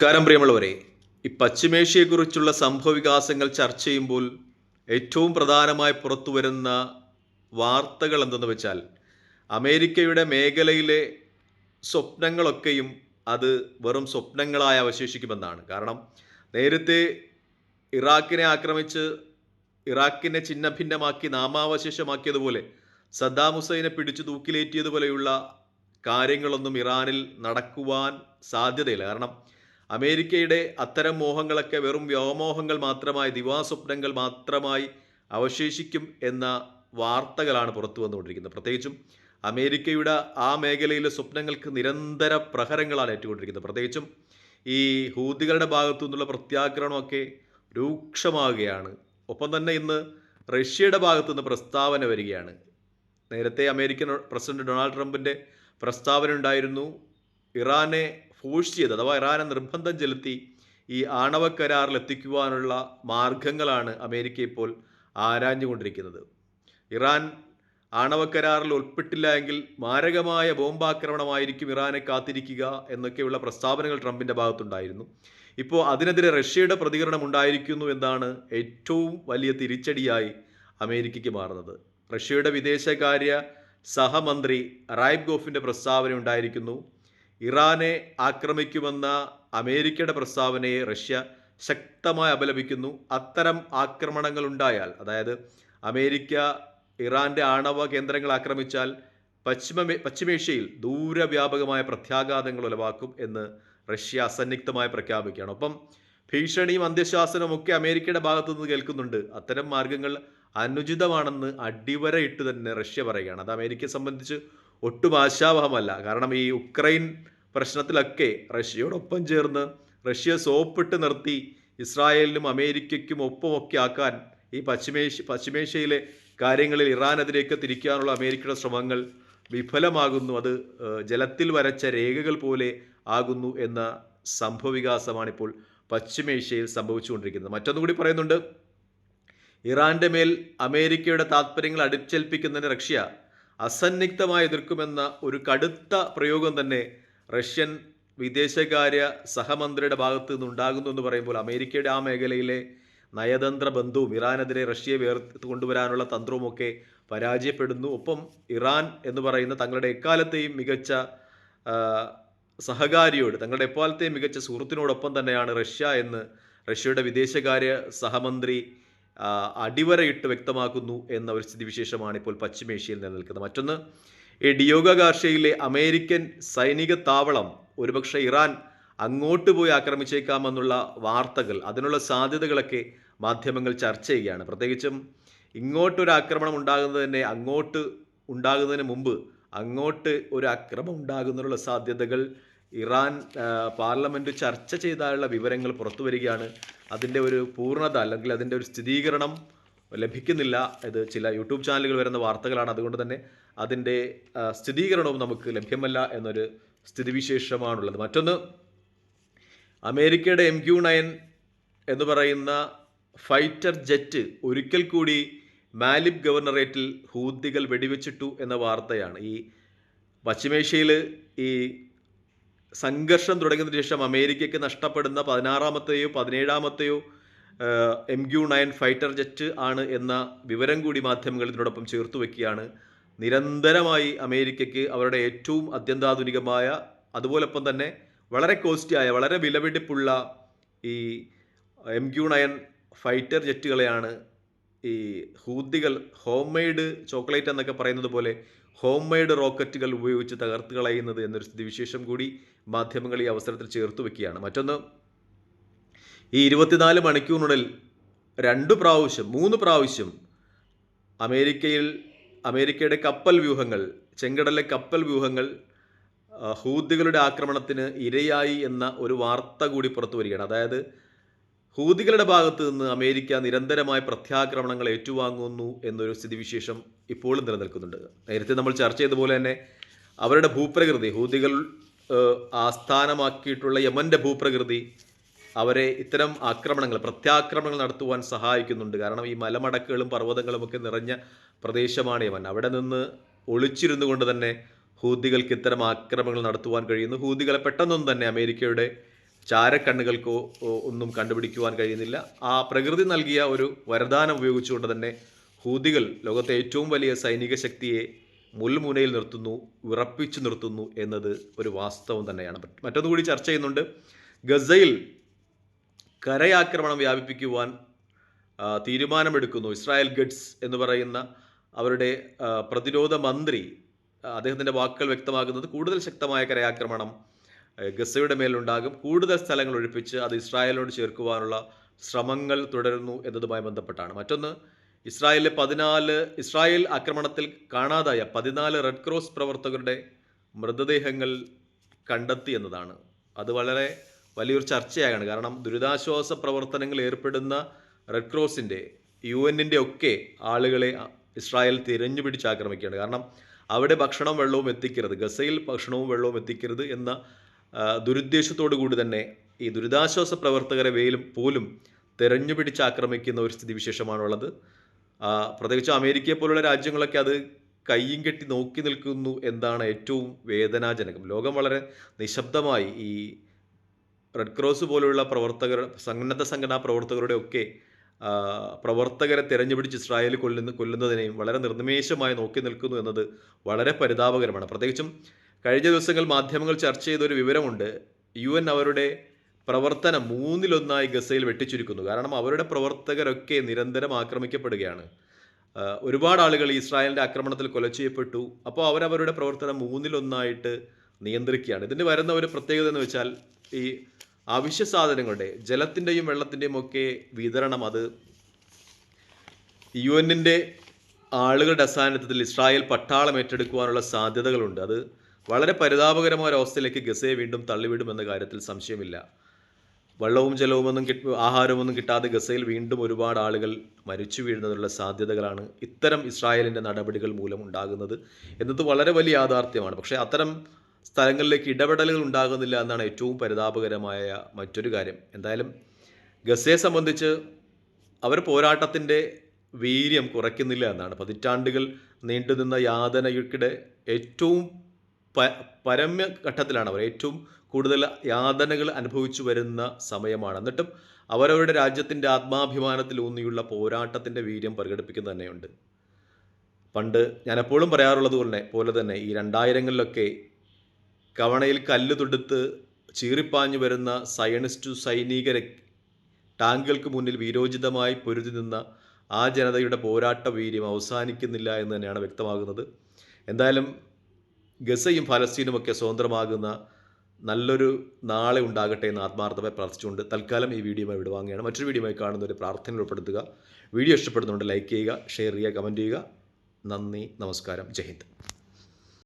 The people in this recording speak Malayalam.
നമസ്കാരം പ്രിയമുള്ളവരെ ഈ പശ്ചിമേഷ്യയെക്കുറിച്ചുള്ള സംഭവവികാസങ്ങൾ ചർച്ച ചെയ്യുമ്പോൾ ഏറ്റവും പ്രധാനമായി പുറത്തു വരുന്ന വാർത്തകൾ എന്തെന്ന് വെച്ചാൽ അമേരിക്കയുടെ മേഖലയിലെ സ്വപ്നങ്ങളൊക്കെയും അത് വെറും സ്വപ്നങ്ങളായി അവശേഷിക്കുമെന്നാണ്. കാരണം നേരത്തെ ഇറാഖിനെ ആക്രമിച്ച് ഇറാഖിനെ ഛിന്നഭിന്നമാക്കി നാമാവശേഷമാക്കിയതുപോലെ സദ്ദാം ഹുസൈനെ പിടിച്ചു തൂക്കിലേറ്റിയതുപോലെയുള്ള കാര്യങ്ങളൊന്നും ഇറാനിൽ നടക്കുവാൻ സാധ്യതയില്ല. കാരണം അമേരിക്കയുടെ അത്തരം മോഹങ്ങളൊക്കെ വെറും വ്യോമോഹങ്ങൾ മാത്രമായി ദിവാസ്വപ്നങ്ങൾ മാത്രമായി അവശേഷിക്കും എന്ന വാർത്തകളാണ് പുറത്തു വന്നുകൊണ്ടിരിക്കുന്നത്. പ്രത്യേകിച്ചും അമേരിക്കയുടെ ആ മേഖലയിലെ സ്വപ്നങ്ങൾക്ക് നിരന്തര പ്രഹരങ്ങളാണ് ഏറ്റുകൊണ്ടിരിക്കുന്നത്. പ്രത്യേകിച്ചും ഈ ഹൂതികളുടെ ഭാഗത്തു നിന്നുള്ള പ്രത്യാക്രമണമൊക്കെ രൂക്ഷമാവുകയാണ് ഒപ്പം തന്നെ ഇന്ന് റഷ്യയുടെ ഭാഗത്തു നിന്ന് പ്രസ്താവന വരികയാണ്. നേരത്തെ അമേരിക്കൻ പ്രസിഡന്റ് ഡൊണാൾഡ് ട്രംപിന്റെ പ്രസ്താവന ഉണ്ടായിരുന്നു. ഇറാനെ ഫോഴ്സ് ചെയ്ത് അഥവാ ഇറാനെ നിർബന്ധം ചെലുത്തി ഈ ആണവ കരാറിൽ എത്തിക്കുവാനുള്ള മാർഗങ്ങളാണ് അമേരിക്ക ഇപ്പോൾ ആരാഞ്ഞുകൊണ്ടിരിക്കുന്നത്. ഇറാൻ ആണവ കരാറിൽ ഉൾപ്പെട്ടില്ല എങ്കിൽ മാരകമായ ബോംബാക്രമണമായിരിക്കും ഇറാനെ കാത്തിരിക്കുക എന്നൊക്കെയുള്ള പ്രസ്താവനകൾ ട്രംപിന്റെ ഭാഗത്തുണ്ടായിരുന്നു. ഇപ്പോൾ അതിനെതിരെ റഷ്യയുടെ പ്രതികരണം ഉണ്ടായിരിക്കുന്നു എന്നാണ് ഏറ്റവും വലിയ തിരിച്ചടിയായി അമേരിക്കയ്ക്ക് മാറുന്നത്. റഷ്യയുടെ വിദേശകാര്യ സഹമന്ത്രി റായ്ബ് ഗോഫിന്റെ പ്രസ്താവന ഉണ്ടായിരിക്കുന്നു. ഇറാനെ ആക്രമിക്കുമെന്ന അമേരിക്കയുടെ പ്രസ്താവനയെ റഷ്യ ശക്തമായി അപലപിക്കുന്നു. അത്തരം ആക്രമണങ്ങൾ ഉണ്ടായാൽ അതായത് അമേരിക്ക ഇറാന്റെ ആണവ കേന്ദ്രങ്ങൾ ആക്രമിച്ചാൽ പശ്ചിമ പശ്ചിമേഷ്യയിൽ ദൂരവ്യാപകമായ പ്രത്യാഘാതങ്ങൾ ഉളവാക്കും എന്ന് റഷ്യ അസന്നിഗ്ധമായി പ്രഖ്യാപിക്കുകയാണ്. ഒപ്പം ഭീഷണിയും അന്ത്യശാസനവും ഒക്കെ അമേരിക്കയുടെ ഭാഗത്തു നിന്ന് കേൾക്കുന്നുണ്ട്. അത്തരം മാർഗങ്ങൾ അനുചിതമാണെന്ന് അടിവരയിട്ട് തന്നെ റഷ്യ പറയുകയാണ്. അത് അമേരിക്കയെ സംബന്ധിച്ച് ഒട്ടും ആശാവഹമല്ല. കാരണം ഈ ഉക്രൈൻ പ്രശ്നത്തിലൊക്കെ റഷ്യയോടൊപ്പം ചേർന്ന് റഷ്യ സോപ്പിട്ട് നിർത്തി ഇസ്രായേലിനും അമേരിക്കയ്ക്കും ഒപ്പമൊക്കെ ആക്കാൻ ഈ പശ്ചിമേഷ്യ പശ്ചിമേഷ്യയിലെ കാര്യങ്ങളിൽ ഇറാനെതിരേക്ക് തിരിക്കാനുള്ള അമേരിക്കയുടെ ശ്രമങ്ങൾ വിഫലമാകുന്നു. അത് ജലത്തിൽ വരച്ച രേഖകൾ പോലെ ആകുന്നു എന്ന സംഭവവികാസമാണിപ്പോൾ പശ്ചിമേഷ്യയിൽ സംഭവിച്ചുകൊണ്ടിരിക്കുന്നത്. മറ്റൊന്നുകൂടി പറയുന്നുണ്ട്. ഇറാന്റെ മേൽ അമേരിക്കയുടെ താത്പര്യങ്ങൾ അടിച്ചേൽപ്പിക്കുന്നതിന് റഷ്യ അസന്നിഗ്ധമായി എതിർക്കുമെന്ന ഒരു കടുത്ത പ്രയോഗം തന്നെ റഷ്യൻ വിദേശകാര്യ സഹമന്ത്രിയുടെ ഭാഗത്തു നിന്നുണ്ടാകുന്നു എന്ന് പറയുമ്പോൾ അമേരിക്കയുടെ ആ മേഖലയിലെ നയതന്ത്ര ബന്ധവും ഇറാനെതിരെ റഷ്യയെ വേർത്ത് കൊണ്ടുവരാനുള്ള തന്ത്രവുമൊക്കെ പരാജയപ്പെടുന്നു. ഒപ്പം ഇറാൻ എന്ന് പറയുന്ന തങ്ങളുടെ എക്കാലത്തെയും മികച്ച സഹകാരിയോട് തങ്ങളുടെ എപ്പോഴത്തെയും മികച്ച സുഹൃത്തിനോടൊപ്പം തന്നെയാണ് റഷ്യ എന്ന് റഷ്യയുടെ വിദേശകാര്യ സഹമന്ത്രി അടിവരയിട്ട് വ്യക്തമാക്കുന്നു എന്ന ഒരു സ്ഥിതിവിശേഷമാണ് ഇപ്പോൾ പശ്ചിമേഷ്യയിൽ നിലനിൽക്കുന്നത്. മറ്റൊന്ന് ഈ ഡിയോഗ ഗാർഷയിലെ അമേരിക്കൻ സൈനിക താവളം ഒരുപക്ഷെ ഇറാൻ അങ്ങോട്ട് പോയി ആക്രമിച്ചേക്കാമെന്നുള്ള വാർത്തകൾ അതിനുള്ള സാധ്യതകളൊക്കെ മാധ്യമങ്ങൾ ചർച്ച ചെയ്യുകയാണ്. പ്രത്യേകിച്ചും ഇങ്ങോട്ടൊരു ആക്രമണം ഉണ്ടാകുന്നത് തന്നെ അങ്ങോട്ട് ഉണ്ടാകുന്നതിന് മുമ്പ് അങ്ങോട്ട് ഒരു അക്രമം ഉണ്ടാകുന്നതിനുള്ള സാധ്യതകൾ ഇറാൻ പാർലമെന്റ് ചർച്ച ചെയ്താലുള്ള വിവരങ്ങൾ പുറത്തു വരികയാണ്. അതിന്റെ ഒരു പൂർണത അല്ലെങ്കിൽ അതിന്റെ ഒരു സ്ഥിരീകരണം ലഭിക്കുന്നില്ല. ഇത് ചില യൂട്യൂബ് ചാനലുകൾ വരുന്ന വാർത്തകളാണ്. അതുകൊണ്ട് തന്നെ അതിന്റെ സ്ഥിരീകരണവും നമുക്ക് ലഭ്യമല്ല എന്നൊരു സ്ഥിതിവിശേഷമാണുള്ളത്. മറ്റൊന്ന് അമേരിക്കയുടെ എം ക്യു നയൻ എന്ന് പറയുന്ന ഫൈറ്റർ ജെറ്റ് ഒരിക്കൽ കൂടി മാലിബ് ഗവർണറേറ്റിൽ ഹൂദികൾ വെടിവെച്ചിട്ടു എന്ന വാർത്തയാണ്. ഈ പശ്ചിമേഷ്യയിൽ ഈ സംഘർഷം തുടങ്ങിയതിനു ശേഷം അമേരിക്കയ്ക്ക് നഷ്ടപ്പെടുന്ന പതിനാറാമത്തെയോ പതിനേഴാമത്തെയോ M Q nine fighter jet ആണ് എന്ന വിവരം കൂടി മാധ്യമങ്ങൾ ഇതിനോടൊപ്പം ചേർത്ത് വയ്ക്കുകയാണ്. നിരന്തരമായി അമേരിക്കയ്ക്ക് അവരുടെ ഏറ്റവും അത്യന്താധുനികമായ അതുപോലൊപ്പം തന്നെ വളരെ കോസ്റ്റിയായ വളരെ വിലപിടിപ്പുള്ള ഈ എം ക്യു നയൻ ഫൈറ്റർ ജെറ്റുകളെയാണ് ഈ ഹൂദികൾ ഹോം മെയ്ഡ് ചോക്ലേറ്റ് എന്നൊക്കെ പറയുന്നത് പോലെ ഹോം മെയ്ഡ് റോക്കറ്റുകൾ ഉപയോഗിച്ച് തകർത്ത് കളയുന്നത് എന്നൊരു സ്ഥിതിവിശേഷം കൂടി മാധ്യമങ്ങൾ ഈ അവസരത്തിൽ ചേർത്ത് വെക്കുകയാണ്. മറ്റൊന്ന് ഈ ഇരുപത്തിനാല് മണിക്കൂറിനുള്ളിൽ രണ്ട് പ്രാവശ്യം മൂന്ന് പ്രാവശ്യം അമേരിക്കയിൽ അമേരിക്കയുടെ കപ്പൽ വ്യൂഹങ്ങൾ ചെങ്കടലിലെ കപ്പൽ വ്യൂഹങ്ങൾ ഹൂദികളുടെ ആക്രമണത്തിന് ഇരയായി എന്ന ഒരു വാർത്ത കൂടി പുറത്തു വരികയാണ്. അതായത് ഹൂദികളുടെ ഭാഗത്ത് നിന്ന് അമേരിക്ക നിരന്തരമായ പ്രത്യാക്രമണങ്ങൾ ഏറ്റുവാങ്ങുന്നു എന്നൊരു സ്ഥിതിവിശേഷം ഇപ്പോഴും നിലനിൽക്കുന്നുണ്ട്. നേരത്തെ നമ്മൾ ചർച്ച ചെയ്തതുപോലെ തന്നെ അവരുടെ ഭൂപ്രകൃതി ഹൂതികൾ ഏഹ്, ആസ്ഥാനമാക്കിയിട്ടുള്ള യമന്റെ ഭൂപ്രകൃതി അവരെ ഇത്തരം ആക്രമണങ്ങൾ പ്രത്യാക്രമണങ്ങൾ നടത്തുവാൻ സഹായിക്കുന്നുണ്ട്. കാരണം ഈ മലമടക്കുകളും പർവതങ്ങളും ഒക്കെ നിറഞ്ഞ പ്രദേശമാണ് യമൻ അവിടെ നിന്ന് ഒളിച്ചിരുന്നു കൊണ്ട് തന്നെ ഹൂതികൾക്ക് ഇത്തരം ആക്രമണങ്ങൾ നടത്തുവാൻ കഴിയുന്നു. ഹൂതികളെ പെട്ടെന്നൊന്നും തന്നെ അമേരിക്കയുടെ ചാരക്കണ്ണുകൾക്കോ ഒന്നും കണ്ടുപിടിക്കുവാൻ കഴിയുന്നില്ല. ആ പ്രകൃതി നൽകിയ ഒരു വരദാനം ഉപയോഗിച്ചുകൊണ്ട് തന്നെ ഹൂതികൾ ലോകത്തെ ഏറ്റവും വലിയ സൈനിക ശക്തിയെ മുൾമുനയിൽ നിർത്തുന്നു വിറപ്പിച്ചു നിർത്തുന്നു എന്നത് ഒരു വാസ്തവം തന്നെയാണ്. മറ്റൊന്നുകൂടി ചർച്ച ചെയ്യുന്നുണ്ട്. ഗസയിൽ കരയാക്രമണം വ്യാപിപ്പിക്കുവാൻ തീരുമാനമെടുക്കുന്നു. ഇസ്രായേൽ ഗഡ്സ് എന്ന് പറയുന്ന അവരുടെ പ്രതിരോധ മന്ത്രി അദ്ദേഹത്തിന്റെ വാക്കുകൾ വ്യക്തമാക്കുന്നത് കൂടുതൽ ശക്തമായ കരയാക്രമണം ഗസയുടെ മേലുണ്ടാകും. കൂടുതൽ സ്ഥലങ്ങൾ ഒഴിപ്പിച്ച് അത് ഇസ്രായേലിനോട് ചേർക്കുവാനുള്ള ശ്രമങ്ങൾ തുടരുന്നു എന്നതുമായി ബന്ധപ്പെട്ടാണ്. മറ്റൊന്ന് ഇസ്രായേലിലെ പതിനാല് ഇസ്രായേൽ ആക്രമണത്തിൽ കാണാതായ പതിനാല് റെഡ് ക്രോസ് പ്രവർത്തകരുടെ മൃതദേഹങ്ങൾ കണ്ടെത്തി എന്നതാണ്. അത് വളരെ വലിയൊരു ചർച്ചയാകണം കാരണം ദുരിതാശ്വാസ പ്രവർത്തനങ്ങൾ ഏർപ്പെടുന്ന റെഡ് ക്രോസിന്റെ യു എന്നിന്റെ ഒക്കെ ആളുകളെ ഇസ്രായേൽ തിരഞ്ഞു പിടിച്ച് ആക്രമിക്കുകയാണ്. കാരണം അവിടെ ഭക്ഷണവും വെള്ളവും എത്തിക്കരുത് ഗസയിൽ ഭക്ഷണവും വെള്ളവും എത്തിക്കരുത് എന്ന ദുരുദ്ദേശത്തോടു കൂടി തന്നെ ഈ ദുരിതാശ്വാസ പ്രവർത്തകരെ വെയിലും പോലും തെരഞ്ഞു പിടിച്ച് ആക്രമിക്കുന്ന ഒരു സ്ഥിതിവിശേഷമാണുള്ളത്. പ്രത്യേകിച്ച് അമേരിക്കയെ പോലുള്ള രാജ്യങ്ങളൊക്കെ അത് കയ്യും കെട്ടി നോക്കി നിൽക്കുന്നു എന്നാണ് ഏറ്റവും വേദനാജനകം. ലോകം വളരെ നിശബ്ദമായി ഈ റെഡ് ക്രോസ് പോലുള്ള പ്രവർത്തകർ സന്നദ്ധ സംഘടനാ പ്രവർത്തകരുടെ ഒക്കെ പ്രവർത്തകരെ തിരഞ്ഞുപിടിച്ച് ഇസ്രായേൽ കൊല്ലുന്ന കൊല്ലുന്നതിനെയും വളരെ നിർനിമേഷമായി നോക്കി നിൽക്കുന്നു എന്നത് വളരെ പരിതാപകരമാണ്. പ്രത്യേകിച്ചും കഴിഞ്ഞ ദിവസങ്ങൾ മാധ്യമങ്ങൾ ചർച്ച ചെയ്തൊരു വിവരമുണ്ട്. യു അവരുടെ പ്രവർത്തനം മൂന്നിലൊന്നായി ഗസയിൽ വെട്ടിച്ചുരുക്കുന്നു. കാരണം അവരുടെ പ്രവർത്തകരൊക്കെ നിരന്തരം ആക്രമിക്കപ്പെടുകയാണ്. ഒരുപാട് ആളുകൾ ഇസ്രായേലിന്റെ ആക്രമണത്തിൽ കൊല ചെയ്യപ്പെട്ടു. അപ്പോൾ അവരവരുടെ പ്രവർത്തനം മൂന്നിലൊന്നായിട്ട് നിയന്ത്രിക്കുകയാണ്. ഇതിന് വരുന്ന ഒരു പ്രത്യേകത എന്ന് വെച്ചാൽ ഈ അവശ്യ സാധനങ്ങളുടെ ജലത്തിന്റെയും വെള്ളത്തിന്റെയും ഒക്കെ വിതരണം അത് യു എന്നിന്റെ ആളുകളുടെ അസാന്നിധ്യത്തിൽ ഇസ്രായേൽ പട്ടാളം ഏറ്റെടുക്കുവാനുള്ള സാധ്യതകളുണ്ട്. അത് വളരെ പരിതാപകരമായ ഒരു അവസ്ഥയിലേക്ക് ഗസയെ വീണ്ടും തള്ളിവിടുമെന്ന കാര്യത്തിൽ സംശയമില്ല. വെള്ളവും ജലവുമൊന്നും കിട്ട ആഹാരമൊന്നും കിട്ടാതെ ഗസയിൽ വീണ്ടും ഒരുപാട് ആളുകൾ മരിച്ചു വീഴുന്നതിനുള്ള സാധ്യതകളാണ് ഇത്തരം ഇസ്രായേലിന്റെ നടപടികൾ മൂലം ഉണ്ടാകുന്നത് എന്നത് വളരെ വലിയ യാഥാർത്ഥ്യമാണ്. പക്ഷേ അത്തരം സ്ഥലങ്ങളിലേക്ക് ഇടപെടലുകൾ ഉണ്ടാകുന്നില്ല എന്നാണ് ഏറ്റവും പരിതാപകരമായ മറ്റൊരു കാര്യം. എന്തായാലും ഗസയെ സംബന്ധിച്ച് അവർ പോരാട്ടത്തിന്റെ വീര്യം കുറയ്ക്കുന്നില്ല എന്നാണ്. പതിറ്റാണ്ടുകൾ നീണ്ടുനിന്ന യാതനയ്ക്കിടെ ഏറ്റവും പ പരമ്യ ഘട്ടത്തിലാണ് അവർ ഏറ്റവും കൂടുതൽ യാതനകൾ അനുഭവിച്ചു വരുന്ന സമയമാണ്. എന്നിട്ടും അവരവരുടെ രാജ്യത്തിന്റെ ആത്മാഭിമാനത്തിൽ ഊന്നിയുള്ള പോരാട്ടത്തിന്റെ വീര്യം പ്രകടിപ്പിക്കുന്നത് തന്നെയുണ്ട്. പണ്ട് ഞാൻ എപ്പോഴും പറയാറുള്ളത് പോലെ പോലെ തന്നെ ഈ രണ്ടായിരങ്ങളിലൊക്കെ കവണയിൽ കല്ല് തൊടുത്ത് ചീറിപ്പാഞ്ഞു വരുന്ന സയണിസ്റ്റു സൈനികരെ ടാങ്കുകൾക്ക് മുന്നിൽ വീരോചിതമായി പൊരുതി നിന്ന ആ ജനതയുടെ പോരാട്ട വീര്യം അവസാനിക്കുന്നില്ല എന്ന് തന്നെയാണ് വ്യക്തമാകുന്നത്. എന്തായാലും ഗസയും ഫലസ്തീനുമൊക്കെ സ്വതന്ത്രമാകുന്ന നല്ലൊരു നാളെ ഉണ്ടാകട്ടെ എന്ന് ആത്മാർത്ഥമായി പ്രാർത്ഥിച്ചുകൊണ്ട് തൽക്കാലം ഈ വീഡിയോ വീഡിയോയുമായി വിടുവാങ്ങുകയാണ് മറ്റൊരു വീഡിയോയുമായി കാണുന്ന ഒരു പ്രാർത്ഥന ഉൾപ്പെടുത്തുക. വീഡിയോ ഇഷ്ടപ്പെടുന്നുണ്ട് ലൈക്ക് ചെയ്യുക ഷെയർ ചെയ്യുക കമന്റ് ചെയ്യുക. നന്ദി നമസ്കാരം. ജയ് ഹിന്ദ്.